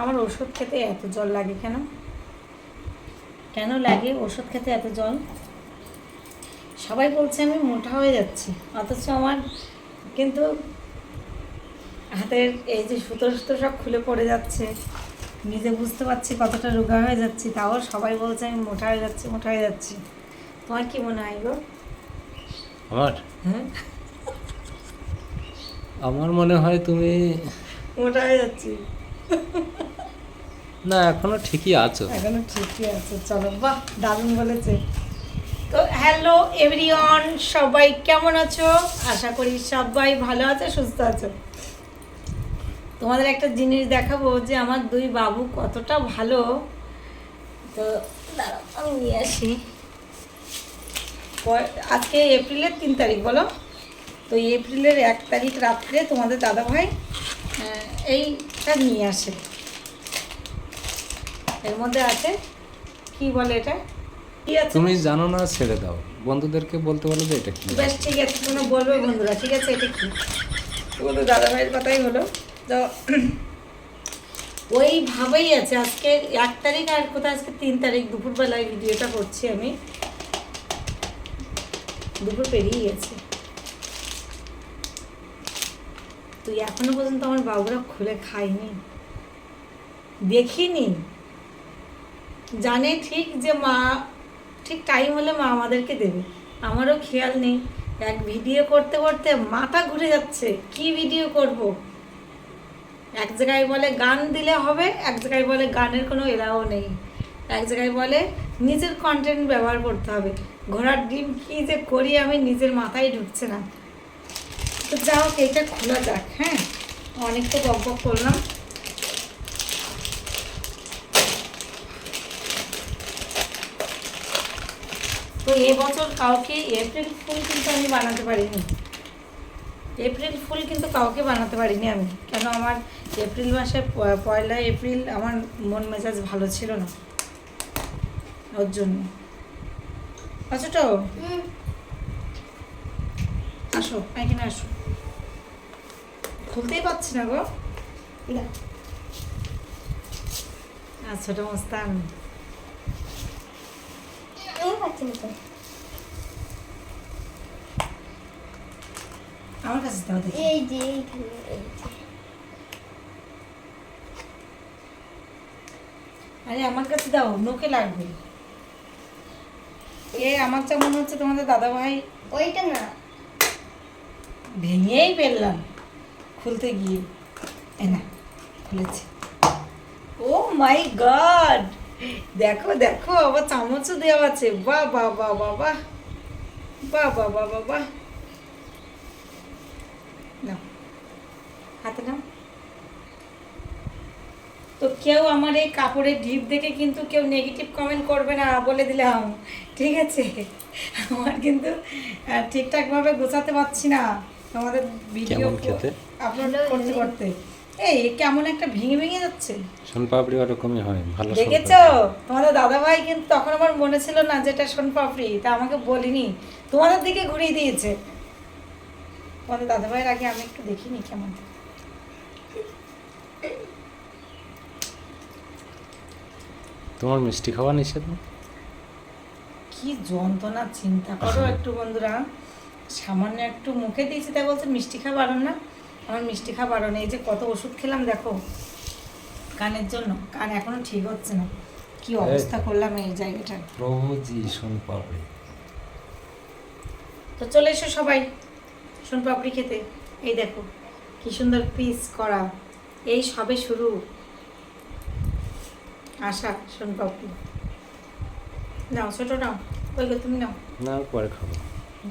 আমার ওষুধ খেতে এত জল লাগে কেন? কেন লাগে ওষুধ খেতে এত জল? সবাই বলছে আমি মোটা হয়ে যাচ্ছি অথচ আমার কিন্তু হাতের এই যে সুতো সুতো সব খুলে পড়ে যাচ্ছে নিজে বুঝতে পারছি কতটা রোগা হয়ে যাচ্ছি তাও সবাই বলছে আমি মোটা হয়ে যাচ্ছি মোটা হয়ে যাচ্ছি। তোমার কি মনে হয় গো? আমার? হ্যাঁ। আমার মনে হয় তুমি মোটা হয়ে যাচ্ছি। না এখনও ঠিকই আছো। এখনও ঠিকই আছে চলো বাহ দারুণ বলেছে। তো হ্যালো এভরিওয়ান সবাই কেমন আছো? আশা করি সবাই ভালো আছে সুস্থ আছো। তোমাদের একটা জিনিস দেখাবো যে আমার দুই বাবু কতটা ভালো। তো দাঁড়াও আমি নিয়ে আসি। আজকে এপ্রিলের তিন তারিখ বলো? তো এপ্রিলের এক তারিখ রাত্রে তোমাদের দাদাভাই আহ, এইটা নিয়ে আসে। এর মধ্যে আছে কি বলে এটা? তুমি জানো না ছেড়ে দাও। বন্ধুদেরকে বলতে বলো যে এটা কি। বেশ ঠিক আছে তোমরা বলবে বন্ধুরা ঠিক আছে এটা কি? তোমাদের দাদা ভাইয়ের কথাই হলো। তো ওইভাবেই আছে আজকে এক তারিখ আর কোথায়? আজকে তিন তারিখ দুপুরবেলায় ভিডিওটা করছি আমি। দুপুর পেরিয়ে গেছে। তুই এখনও পর্যন্ত আমার বাবুরা খুলে খাইনি দেখিনি। জানে ঠিক যে মা, ঠিক টাইম হলে মা আমাদেরকে দেবে। আমারও খেয়াল নেই। এক ভিডিও করতে করতে মাথা ঘুরে যাচ্ছে। কি ভিডিও করব? এক জায়গায় বলে গান দিলে হবে, এক জায়গায় বলে গানের কোনো এলাও নেই। এক জায়গায় বলে নিজের কন্টেন্ট ব্যবহার করতে হবে। ঘোড়ার ডিম কি যে করি আমি নিজের মাথায় ঢুকছে না। তো যা হোক এটা খোলা যাক হ্যাঁ? অনেক তো গপ গপ করলাম। তো এবছর কাউকে এপ্রিল ফুল কিন্তু আমি বানাতে পারিনি। এপ্রিল ফুল কিন্তু কাউকে বানাতে পারিনি আমি। কেন আমার এপ্রিল মাসে পয়লা এপ্রিল আমার মন মেজাজ ভালো ছিল না। ওর জন্য। আচ্ছা তো? আসো এখানে আসো। খুলতেই পারছি না গো। না। আচ্ছা ছোট মস্তান আমার কাছে দাও দেখি। এই যে এইখানে এই যে। আরে আমার কাছে দাও নোকে লাগবে। এ আমার যা মনে হচ্ছে তোমাদের দাদা ভাই ওইটা না। ভেঙেই ফেললাম। খুলতে গিয়ে না, খুলেছি। Oh my god! দেখো দেখো, আবার চামচও দেওয়া আছে। বাহ বাহ বা বাহ বা বা বাহ বাহ বাহ নাও, হাতে নাও। তো কেউ আমার এই কাপড়ের ঢিপ দেখে কিন্তু কেউ নেগেটিভ কমেন্ট করবে না, বলে দিলাম। ঠিক আছে? আমার কিন্তু ঠিকঠাকভাবে গোছাতে পারছি না। তোমাদের ভিডিও কেমন খেতে? আপলোড করতে করতে। এই কেমন একটা ভেঙে ভেঙে যাচ্ছে। সোনপাপড়ি ওরকমই হয় ভালো দেখেছ? তোমাদের দাদা ভাই কিন্তু তখন আমার মনে ছিল না যেটা সোনপাপড়ি তা আমাকে বলিনি। তোমাদের দিকে ঘুরিয়ে দিয়েছে। তোমাদের দাদা ভাইয়ের আগে আমি একটু দেখিনি কেমন। তোমার মিষ্টি খাওয়া নিষেধ কি যন্ত্রণা চিন্তা করো একটু বন্ধুরা। সামান্য একটু মুখে দিয়েছি তাই বলছে মিষ্টি খা বারণ না। আমার মিষ্টি খা বারণ এই যে কত ওষুধ খেলাম দেখো। কানের জন্য কান এখনও ঠিক হচ্ছে না। কি অবস্থা করলাম এই জায়গাটা প্রভুজি সোনপাপড়ি তো চলে এসো সবাই শোন পাপড়ি খেতে। এই দেখো কি সুন্দর পিস করা। এই সবে শুরু। আশা শোন পাপড়ি। নাও ছোট নাও। ওই গো তুমি নাও। না পরে খাব।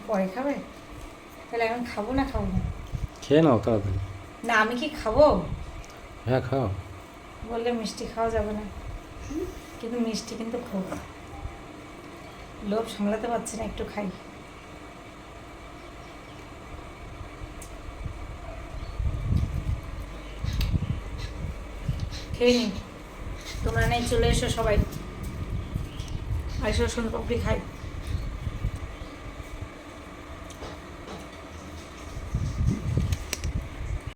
পরে খাবে? তাহলে আমি খাব না খাব না? খেয়ে নাও তাড়াতাড়ি। না আমি কি খাব? হ্যাঁ খাও। বললে মিষ্টি খাওয়া যাবে না। কিন্তু মিষ্টি কিন্তু খুব। লোভ সামলাতে পারছি না একটু খাই। খেয়ে নি। তোমরা নেই চলে এসো সবাই। আইসো এসো সোনপাপড়ি খাই।